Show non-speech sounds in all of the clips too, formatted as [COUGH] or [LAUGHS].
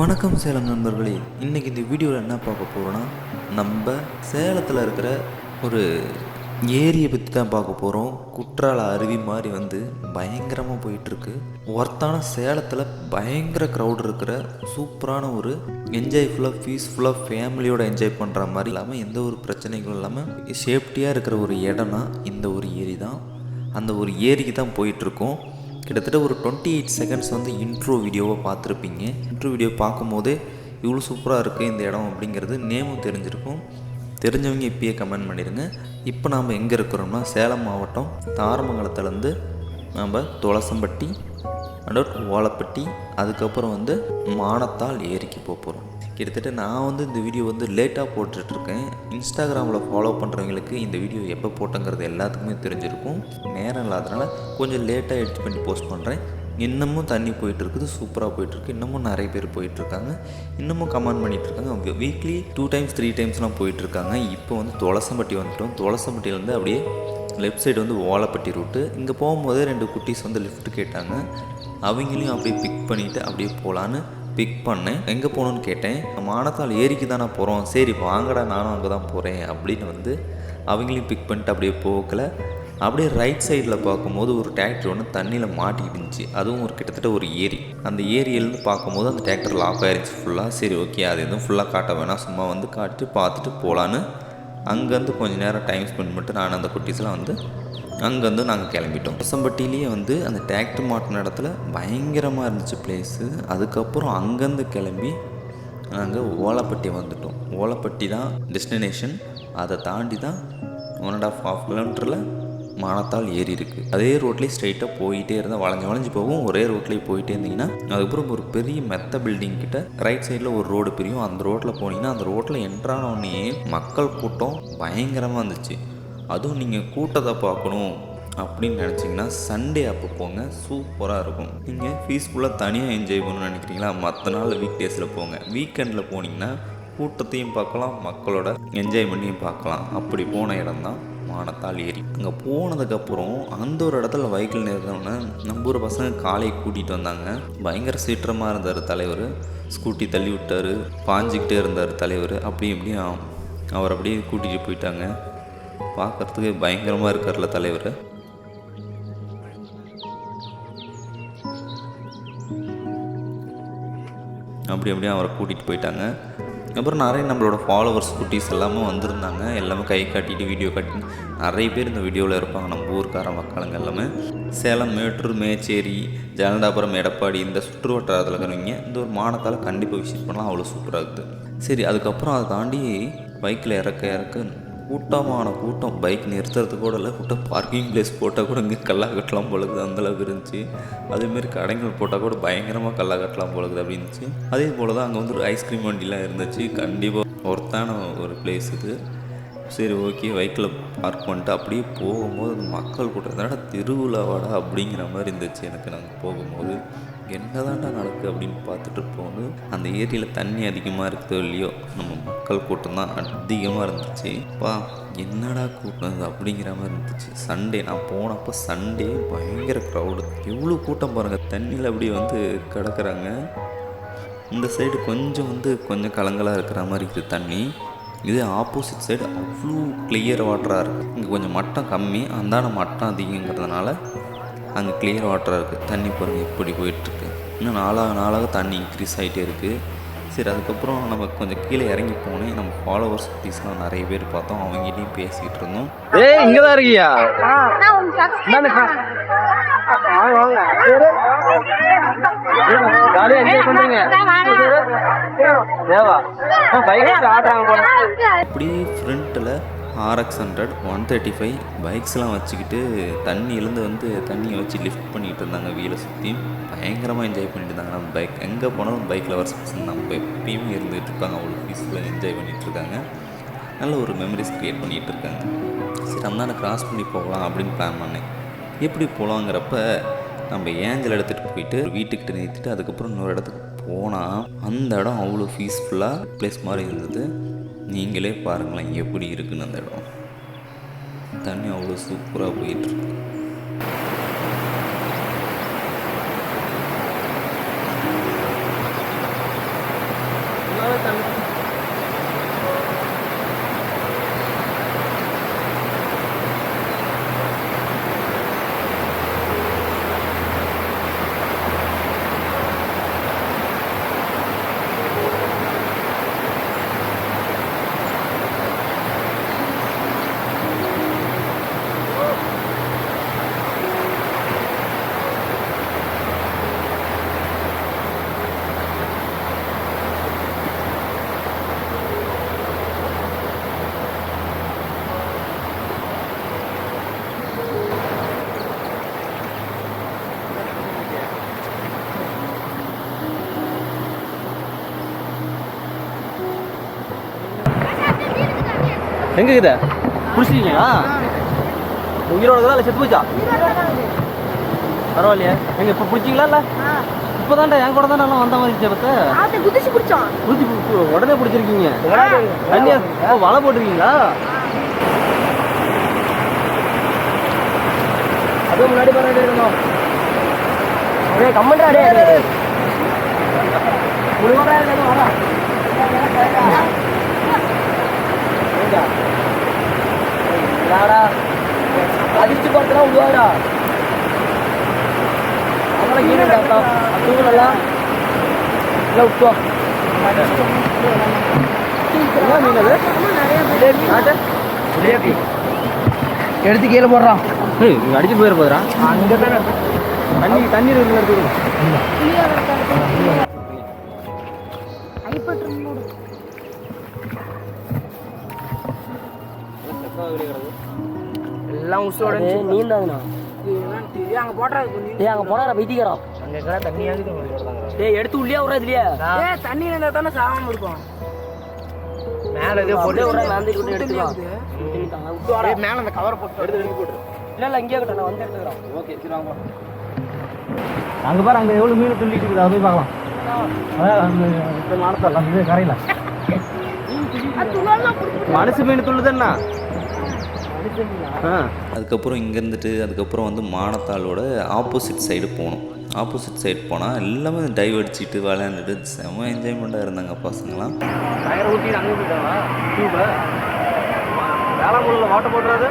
வணக்கம் சேலம் நண்பர்களே. இன்றைக்கி இந்த வீடியோவில் என்ன பார்க்க போகிறோன்னா நம்ம சேலத்தில் இருக்கிற ஒரு ஏரியை பற்றி தான் பார்க்க போகிறோம் குற்றால அருவி மாதிரி வந்து பயங்கரமாக போயிட்டுருக்கு. ஒர்த்தான சேலத்தில் பயங்கர க்ரௌட் இருக்கிற சூப்பரான ஒரு என்ஜாய்ஃபுல்லாக பீஸ்ஃபுல்லாக ஃபேமிலியோட என்ஜாய் பண்ணுற மாதிரி இல்லாமல் எந்த ஒரு பிரச்சனைகளும் இல்லாமல் சேஃப்டியாக இருக்கிற ஒரு இடம்னா இந்த ஒரு ஏரி தான் அந்த ஒரு ஏரிக்கு தான் போயிட்டுருக்கோம். கிட்டத்தட்ட ஒரு டுவெண்ட்டி எயிட் செகண்ட்ஸ் வந்து இன்ட்ரோ வீடியோவை பார்த்துருப்பீங்க. இன்ட்ரோ வீடியோ பார்க்கும்போதே இவ்வளோ சூப்பராக இருக்குது இந்த இடம் அப்படிங்கிறது நேமும் தெரிஞ்சிருக்கும். தெரிஞ்சவங்க இப்பயே கமெண்ட் பண்ணிடுங்க. இப்போ நாம் எங்கே இருக்கிறோம்னா சேலம் மாவட்டம் தாரமங்கலத்துலேருந்து நம்ம துளசம்பட்டி அண்ட் ஓலப்பட்டி அதுக்கப்புறம் வந்து மானத்தால் ஏரிக்கு போக போகிறோம் கிட்டத்தட்ட நான் வந்து இந்த வீடியோ வந்து லேட்டாக போட்டுட்ருக்கேன். இன்ஸ்டாகிராமில் ஃபாலோ பண்ணுறவங்களுக்கு இந்த வீடியோ எப்போ போட்டேங்கிறது எல்லாத்துக்குமே தெரிஞ்சிருக்கும். நேரம் இல்லாதனால கொஞ்சம் லேட்டாக எடிட் பண்ணி போஸ்ட் பண்ணுறேன் இன்னமும் தண்ணி போயிட்டு இருக்குது சூப்பராக போயிட்டுருக்கு இன்னமும் நிறைய பேர் போயிட்டுருக்காங்க இன்னமும் கமெண்ட் பண்ணிகிட்ருக்காங்க இருக்காங்க வீக்லி டூ டைம்ஸ் த்ரீ டைம்ஸ்லாம் போயிட்டுருக்காங்க இப்போ வந்து துளசம்பட்டி வந்துட்டோம். துளசம்பட்டியிலேருந்து அப்படியே லெஃப்ட் சைடு வந்து ஓலப்பட்டி ரூட்டு இங்கே போகும்போதே ரெண்டு குட்டீஸ் வந்து லிஃப்ட் கேட்டாங்க. அவங்களையும் அப்படியே பிக் பண்ணிவிட்டு அப்படியே போகலான்னு பிக் பண்ணேன் எங்கே போகணுன்னு கேட்டேன். மானத்தால் ஏரிக்கு தானே போகிறோம் சரி வாங்கடா நானும் அங்கே தான் போகிறேன் அப்படின்னு வந்து அவங்களையும் பிக் பண்ணிட்டு அப்படியே போகல. அப்படியே ரைட் சைடில் பார்க்கும்போது ஒரு டிராக்டர் ஒன்று தண்ணியில் மாட்டிக்கிட்டு இருந்துச்சு. அதுவும் ஒரு கிட்டத்தட்ட ஒரு ஏரி. அந்த ஏரியிலேருந்து பார்க்கும்போது அந்த டிராக்டர் லாக் ஆயிருச்சு ஃபுல்லாக சரி ஓகே அது எதுவும் ஃபுல்லாக காட்ட வேணாம். சும்மா வந்து காட்டிட்டு பார்த்துட்டு போகலான்னு அங்கேருந்து கொஞ்சம் நேரம் டைம் ஸ்பெண்ட் பண்ணிட்டு நான் அந்த குட்டீஸ்லாம் வந்து அங்கேருந்து நாங்கள் கிளம்பிட்டோம். பசம்பட்டிலேயே வந்து அந்த டிராக்டர் மாட்டின இடத்துல பயங்கரமாக இருந்துச்சு பிளேஸு அதுக்கப்புறம் அங்கேருந்து கிளம்பி நாங்கள் ஓலப்பட்டி வந்துட்டோம். ஓலப்பட்டி தான் டெஸ்டினேஷன் அதை தாண்டி தான் ஒன் அண்ட் ஆஃப் ஹாஃப் கிலோமீட்டரில் மானத்தால் ஏறி இருக்குது அதே ரோட்லேயே ஸ்ட்ரைட்டாக போயிட்டே இருந்தால் வளைஞ்சு வளைஞ்சு போகும். ஒரே ரோட்லேயே போயிட்டே இருந்தீங்கன்னா அதுக்கப்புறம் ஒரு பெரிய மெத்த பில்டிங் கிட்ட ரைட் சைடில் ஒரு ரோடு பிரியும். அந்த ரோட்டில் போனீங்கன்னா அந்த ரோட்டில் என்ட்ரான உடனே மக்கள் கூட்டம் பயங்கரமாக இருந்துச்சு. அதுவும் நீங்கள் கூட்டத்தை பார்க்கணும் அப்படின்னு நினச்சிங்கன்னா சண்டே அப்போ போங்க. சூப்பராக இருக்கும். நீங்கள் பீஸ்ஃபுல்லாக தனியாக என்ஜாய் பண்ணணும்னு நினைக்கிறீங்களா? மற்ற நாள் வீக் டேஸில் போங்க. வீக்கெண்டில் போனீங்கன்னா கூட்டத்தையும் பார்க்கலாம் மக்களோட என்ஜாய்மெண்ட்டையும் பார்க்கலாம். அப்படி போன இடம் தான் மானத்தால் ஏரி. அங்கே போனதுக்கப்புறம் அந்த ஒரு இடத்துல வைக்கிள் நிறுத்தினோன்னே நம்ம ஊர் பசங்க காலையை கூட்டிகிட்டு வந்தாங்க. பயங்கர சீற்றமாக இருந்தார் தலைவர். ஸ்கூட்டி தள்ளி விட்டார். பாஞ்சிக்கிட்டே இருந்தார் தலைவர். அப்படி இப்படியும் அவர் அப்படியே கூட்டிகிட்டு போயிட்டாங்க. பார்க்குறதுக்கு பயங்கரமாக இருக்கார்ல தலைவர். அப்படி அப்படியே அவரை கூட்டிகிட்டு போயிட்டாங்க. அப்புறம் நிறைய நம்மளோட ஃபாலோவர்ஸ் குட்டீஸ் எல்லாமே வந்திருந்தாங்க. எல்லாமே கை காட்டிட்டு வீடியோ காட்டி நிறைய பேர் இந்த வீடியோவில் இருப்பாங்க. நம்ம ஊருக்கார மக்களுங்க எல்லாமே. சேலம் மேட்டூர் மேச்சேரி ஜலண்டாபுரம் எடப்பாடி இந்த சுற்று வட்டாரத்தில் இருக்கிறவங்க இந்த ஒரு மானத்தால் கண்டிப்பாக விசிட் பண்ணலாம். அவ்வளோ சூப்பராக இருக்குது. சரி அதுக்கப்புறம் அதை தாண்டி பைக்கில் இறக்க இறக்க கூட்டமான கூட்டம். பைக் நிறுத்துறது கூட இல்லை கூட்டம் பார்க்கிங் பிளேஸ் போட்டால் கூட இங்கே கல்லா கட்டலாம் போலக்குது அந்தளவுக்கு இருந்துச்சு. அதேமாரி கடைகள் போட்டால் கூட பயங்கரமாக கல்லா கட்டலாம் போலக்குது அப்படின்ச்சு இருந்துச்சு அதே போல் தான் அங்கே வந்து ஒரு ஐஸ்கிரீம் வண்டிலாம் இருந்துச்சு. கண்டிப்பாக ஒர்த்தான ஒரு பிளேஸ் இது. சரி ஓகே பைக்கில் பார்க் பண்ணிட்டு அப்படியே போகும்போது அந்த மக்கள் கூட்டத்தோட திருவிழாவாடா? அப்படிங்கிற மாதிரி இருந்துச்சு எனக்கு நாங்கள் போகும்போது. என்னதான்டா நடக்குது அப்படின்னு பார்த்துட்டு போகும்போது அந்த ஏரியில் தண்ணி அதிகமாக இருக்குதோ இல்லையோ நம்ம மக்கள் கூட்டம் தான் அதிகமாக இருந்துச்சு. பா என்னடா கூட்டம் அப்படிங்கிற மாதிரி இருந்துச்சு. சண்டே நான் போனப்போ சண்டே பயங்கர க்ரௌடு எவ்வளோ கூட்டம் பாருங்கள் தண்ணியில் அப்படியே வந்து கிடக்குறாங்க. இந்த சைடு கொஞ்சம் வந்து கொஞ்சம் கலங்கலாக இருக்கிற மாதிரி இருக்குது தண்ணி. இதே ஆப்போசிட் சைடு அவ்வளோ கிளியர் வாட்டராக இருக்குது இங்கே கொஞ்சம் மட்டம் கம்மி அந்தான மட்டம் அதிகங்கிறதுனால அங்கே கிளியர் வாட்டராக இருக்குது தண்ணி பாருங்கள் இப்படி போயிட்டுருக்கு. இன்னும் நாளாக நாளாக தண்ணி இன்க்ரீஸ் ஆகிட்டே இருக்குது சரி அதுக்கப்புறம் நம்ம கொஞ்சம் கீழே இறங்கி போனேன் நம்ம ஃபாலோவர்ஸ் குட்டீஸ்லாம் நிறைய பேர் பார்த்தோம். அவங்ககிட்டயும் பேசிக்கிட்டு இருந்தோம். ஏய் இங்க தான் இருக்கியா இந்தாண்ட கா- ஜாலியா என்ஜாய் பண்றீங்க. தேவா பைக் ஆடுறாங்க போல. அப்படியே ஃப்ரண்ட்டில் RX hundred one thirty five பைக்ஸ்லாம் வச்சுக்கிட்டு தண்ணியிலேருந்து வந்து தண்ணியை வச்சு லிஃப்ட் பண்ணிகிட்டு இருந்தாங்க வீலை சுற்றி. பயங்கரமாக என்ஜாய் பண்ணிட்டு இருந்தாங்க. நம்ம பைக் எங்கே போனாலும் பைக் லவர்ஸ் நம்ம எப்பயுமே இருந்துகிட்டு இருக்காங்க அவ்வளோ பீஸ்ஃபுல்லாக என்ஜாய் பண்ணிகிட்டு இருக்காங்க. நல்ல ஒரு மெமரிஸ் க்ரியேட் பண்ணிகிட்டு இருக்காங்க. சரி அந்தாண்ட கிராஸ் பண்ணி போகலாம் அப்படின்னு பிளான் பண்ணேன். எப்படி போகலாங்கிறப்ப நம்ம ஏஞ்சல் எடுத்துகிட்டு போயிட்டு வீட்டுக்கிட்ட நிறுத்திட்டு அதுக்கப்புறம் இன்னொரு இடத்துக்கு போனால் அந்த இடம் அவ்வளோ பீஸ்ஃபுல்லாக ப்ளேஸ் மாதிரி இருந்தது. நீங்களே பாருங்களேன் எப்படி இருக்குன்னு அந்த இடம். தண்ணி அவ்வளோ சூப்பராக போயிட்டுருக்கு எங்க இருக்குது பிடிச்சிருக்கீங்களா? உயிரோட தான் இல்லை செத்து போச்சா? பரவாயில்லையே. எங்க இப்போ பிடிச்சிங்களா இல்லை? இப்போ தான்டா என் கூட தான் நல்லா வந்த மாதிரி இருந்துச்சு குதிச்சு பிடிச்சோம். பிடிச்சி பிடிச்சி உடனே பிடிச்சிருக்கீங்க. தண்ணியா? ஓ வலை போட்டிருக்கீங்களா? அதுவும் முன்னாடி பாருங்க இருந்தோம் அப்படியே கம்மண்டா டே முழுவதா இருக்காது வரா யாரா அடிச்சு பார்த்தா உருவாடா தூங்கலாம் இல்லை விட்டோம் என்ன மீன் அது? ஜிலேபி எடுத்து கீழே போடுறான் அடிச்சு போயிட போதுடா அங்கே தானே தண்ணி தண்ணீர் இருக்கிற எல்லாம் உசோட நீந்தாதுண்ணா அங்க போடுறது ஏய் அங்கே போனா வைத்திக்கிறோம் அங்க தண்ணியாவது எடுத்து உள்ளே விட்றா இதுலயே. ஏ தண்ணி இருந்தா தானே சாகாம இருக்கும் மேல ஏதோ போட்டு விட்றா எடுத்துக்கலாம். ஏய், மேல அந்த கவர் போட்டு எடுத்து இல்லை இல்லை இங்கேயே கட்ட நான் வந்து எடுத்துக்கிறோம் ஓகே சரி வாங்க. அங்கே பாரு அங்கே எவ்வளோ மீன் துள்ளிட்டு இருக்குது அதை போய் பார்க்கலாம். அதான் கரையில். [LAUGHS] மனசு மீன் துள்ளுதுன்னா. அதுக்கப்புறம் இங்கே இருந்துட்டு அதுக்கப்புறம் வந்து மானத்தாளோட ஆப்போசிட் சைடு போனோம் ஆப்போசிட் சைடு போனால் எல்லாமே டைவ் அடிச்சுட்டு விளையாண்டுட்டு செம என்ஜாய்மெண்ட்டாக இருந்தாங்க பசங்களாம் டயரை ஊற்றி அங்கே போயிட்டாங்களா? டியூபை வேலை முடியல வாட்டர் போட்டுறாது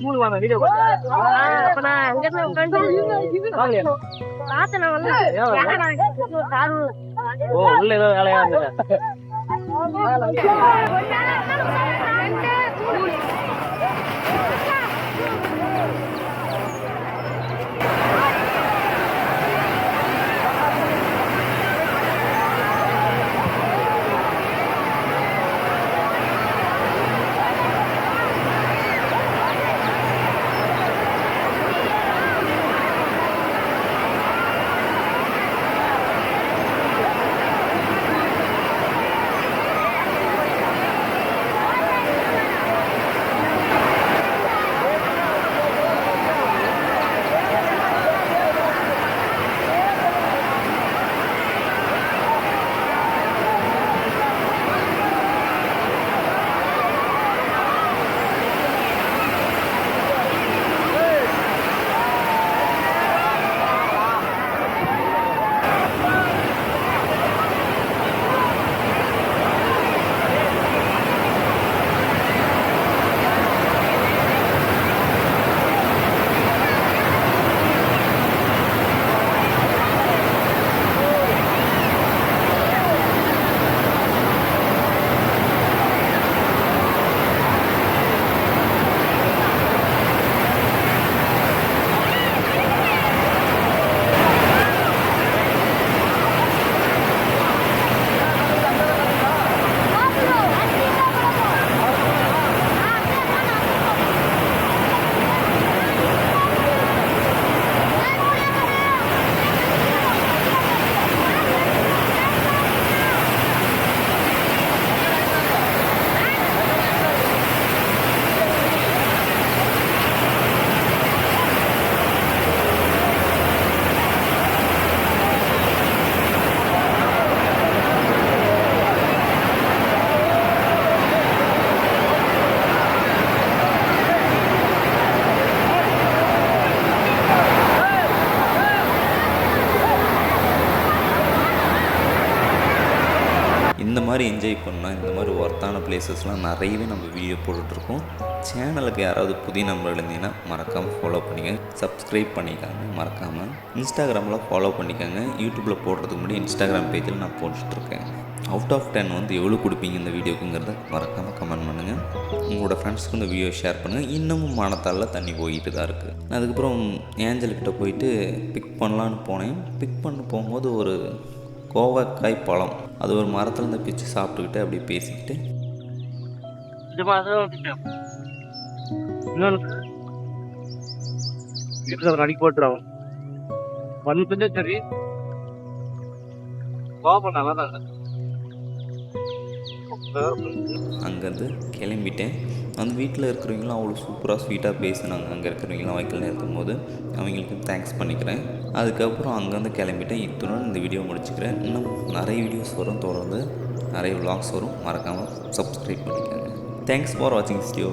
மூணு வாங்க வீடியோ அப்ப நான் அங்கதான் உட்காந்து பார்த்தேன் நான் வந்து காரு ஓ உள்ள ஏதோ வேலையா இருந்தது. மாதிரி என்ஜாய் பண்ணால் இந்த மாதிரி ஒர்த்தான பிளேசஸ்லாம் நிறையவே நம்ம வீடியோ போட்டுட்ருக்கோம். சேனலுக்கு யாராவது புதிய நம்பர் இருந்தீங்கன்னா மறக்காமல் ஃபாலோ பண்ணிக்கோங்க. சப்ஸ்கிரைப் பண்ணிக்காங்க மறக்காமல் இன்ஸ்டாகிராமில் ஃபாலோ பண்ணிக்கோங்க. யூடியூப்பில் போடுறதுக்கு முன்னாடி இன்ஸ்டாகிராம் பேஜில் நான் போட்டுட்ருக்கேன். அவுட் ஆஃப் டென் வந்து எவ்வளோ கொடுப்பீங்க இந்த வீடியோக்குங்கிறத மறக்காமல் கமெண்ட் பண்ணுங்கள் உங்களோட ஃப்ரெண்ட்ஸ்க்கு இந்த வீடியோ ஷேர் பண்ணுங்கள் இன்னமும் மானத்தால் தண்ணி போயிட்டு தான் இருக்குது நான் அதுக்கப்புறம் ஏஞ்சல்கிட்ட போயிட்டு பிக் பண்ணலான்னு போனேன். பிக் பண்ண போகும்போது ஒரு கோவக்காய் பழம். அது ஒரு மரத்துல இருந்து பிச்சு சாப்பிட்டுக்கிட்டு அப்படியே பேசிக்கிட்டு. அடிக்க போட்டுறான் வந்துட்டு சரி. கோபம் நல்லா தான் அங்கேருந்து கிளம்பிட்டேன். அந்த வீட்டில் இருக்கிறவங்களும் அவ்வளோ சூப்பராக ஸ்வீட்டாக பேசினாங்க. அங்கே இருக்கிறவங்களாம் வைக்கல் நிறுத்தும் போது அவங்களுக்கு தேங்க்ஸ் பண்ணிக்கிறேன். அதுக்கப்புறம் அங்கேருந்து கிளம்பிட்டேன். இத்துடன் இந்த வீடியோ முடிச்சுக்கிறேன். இன்னும் நிறைய வீடியோஸ் வரும். தொடர்ந்து நிறைய vlogs வரும். மறக்காமல் சப்ஸ்கிரைப் பண்ணிக்கோங்க. தேங்க்ஸ் ஃபார் வாட்சிங் ஸ்டியோ